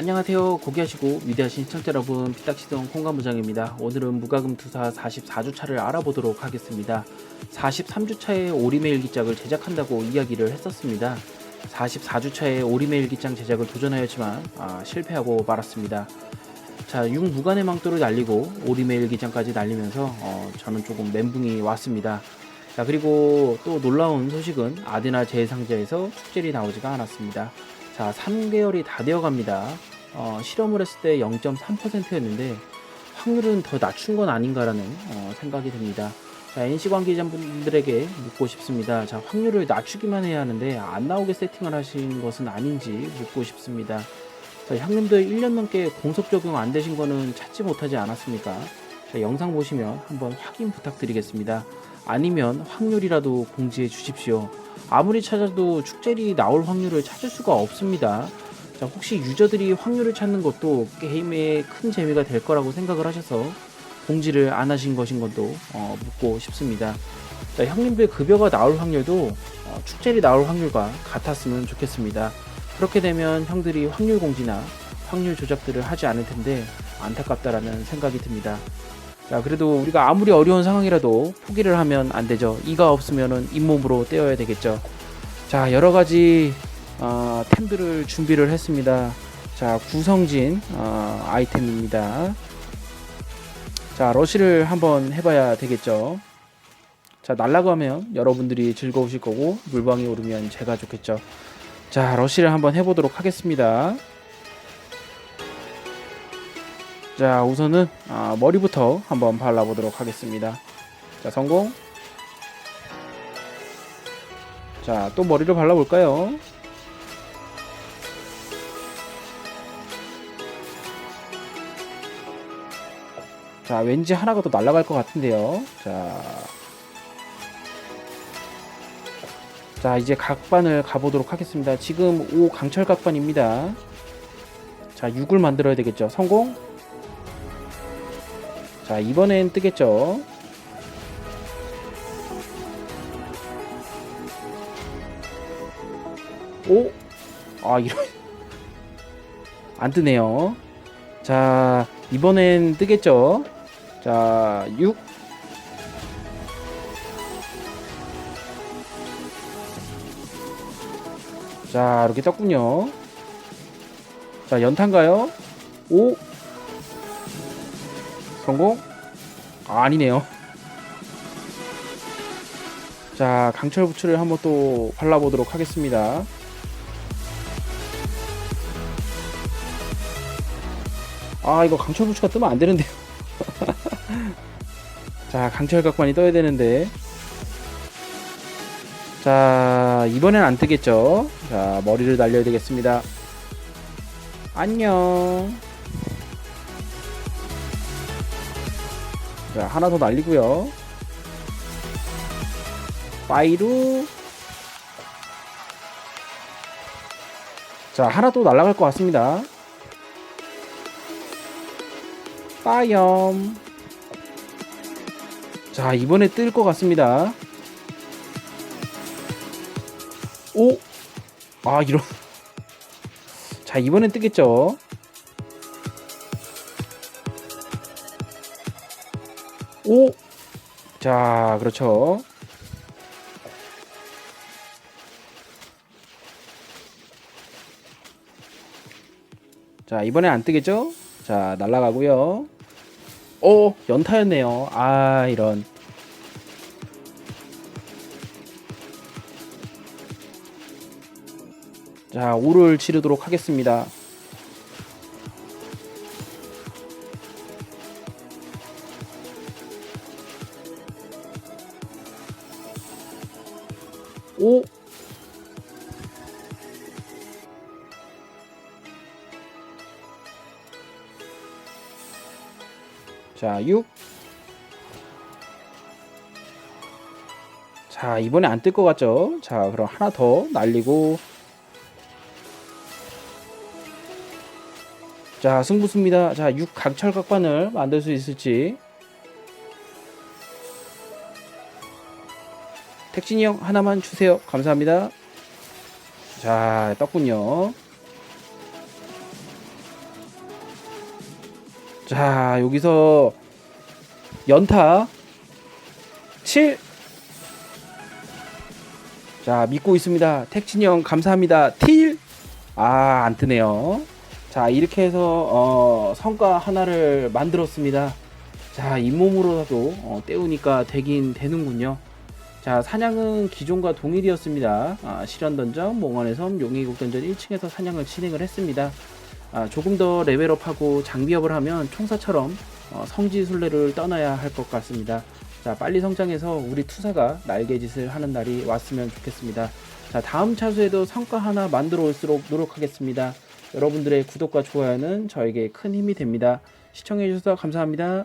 안녕하세요. 고귀하시고 위대하신 시청자 여러분, 피딱시동 콩가무장입니다. 오늘은 무가금 투사 44주차를 알아보도록 하겠습니다. 43주차에 오리메 일기장을 제작한다고 이야기를 했었습니다. 44주차에 오리메 일기장 제작을 도전하였지만 아, 실패하고 말았습니다. 자, 6무간의 망토를 날리고 오리메 일 기장까지 날리면서 어, 저는 조금 멘붕이 왔습니다. 자, 그리고 또 놀라운 소식은 아데나 제상자에서 축제리 나오지가 않았습니다. 자, 3개월이 다 되어 갑니다. 어, 실험을 했을 때 0.3%였는데 확률은 더 낮춘 건 아닌가라는 어, 생각이 듭니다. 자, NC 관계자분들에게 묻고 싶습니다. 자, 확률을 낮추기만 해야 하는데 안 나오게 세팅을 하신 것은 아닌지 묻고 싶습니다. 자, 형님들 1년 넘게 공속 적용 안 되신 거는 찾지 못하지 않았습니까? 자, 영상 보시면 한번 확인 부탁드리겠습니다. 아니면 확률이라도 공지해 주십시오. 아무리 찾아도 축제리 나올 확률을 찾을 수가 없습니다. 자, 혹시 유저들이 확률을 찾는 것도 게임의 큰 재미가 될 거라고 생각을 하셔서 공지를 안 하신 것인 것도 어, 묻고 싶습니다. 자, 형님들 급여가 나올 확률도 어, 축제리 나올 확률과 같았으면 좋겠습니다. 그렇게 되면 형들이 확률 공지나 확률 조작들을 하지 않을 텐데 안타깝다라는 생각이 듭니다. 자, 그래도 우리가 아무리 어려운 상황이라도 포기를 하면 안 되죠. 이가 없으면은 잇몸으로 떼어야 되겠죠. 자, 여러 가지 어, 템들을 준비를 했습니다. 자, 구성진 어, 아이템입니다. 자, 러시를 한번 해봐야 되겠죠. 자, 날라가면 여러분들이 즐거우실 거고 물방이 오르면 제가 좋겠죠. 자, 러시를 한번 해보도록 하겠습니다. 자, 우선은 아, 머리부터 한번 발라보도록 하겠습니다. 자, 성공. 자, 또 머리를 발라볼까요? 자, 왠지 하나가 더 날아갈 것 같은데요. 자, 자, 이제 각반을 가보도록 하겠습니다. 지금 5 강철 각반입니다. 자, 6을 만들어야 되겠죠. 성공. 자, 이번엔 뜨겠죠. 오! 아, 이런. 안 뜨네요. 자, 이번엔 뜨겠죠. 자, 6. 자, 이렇게 떴군요. 자, 연탄가요? 5. 성공? 아, 아니네요. 자, 강철 부츠를 한번 또 발라보도록 하겠습니다. 아, 이거 강철 부츠가 뜨면 안 되는데요. 자, 강철 각반이 떠야 되는데. 자, 이번엔 안 뜨겠죠? 자, 머리를 날려야 되겠습니다. 안녕. 자, 하나 더 날리고요. 파이루. 자, 하나 또 날아갈 것 같습니다. 빠염. 자, 이번에 뜰 것 같습니다. 오! 아, 이런. 자, 이번엔 뜨겠죠? 오! 자, 그렇죠. 자, 이번엔 안 뜨겠죠? 자, 날아가고요. 오, 연타였네요. 아, 이런. 자, 5를 치르도록 하겠습니다. 오! 자, 6. 자, 이번에 안 뜰 것 같죠? 자, 그럼 하나 더 날리고. 자, 승부수입니다. 자, 6 강철 각반을 만들 수 있을지. 택진이 형 하나만 주세요. 감사합니다. 자, 떴군요. 자, 여기서 연타 7. 자, 믿고 있습니다. 택진이 형 감사합니다. 틸. 아, 안 뜨네요. 자, 이렇게 해서 어, 성과 하나를 만들었습니다. 자, 잇몸으로라도 어, 때우니까 되긴 되는군요. 자, 사냥은 기존과 동일이었습니다. 아, 실현 던전, 몽환의 섬, 용의국 던전 1층에서 사냥을 진행을 했습니다. 아, 조금 더 레벨업하고 장비업을 하면 총사처럼 어, 성지순례를 떠나야 할 것 같습니다. 자, 빨리 성장해서 우리 투사가 날개짓을 하는 날이 왔으면 좋겠습니다. 자, 다음 차수에도 성과 하나 만들어 올수록 노력하겠습니다. 여러분들의 구독과 좋아요는 저에게 큰 힘이 됩니다. 시청해주셔서 감사합니다.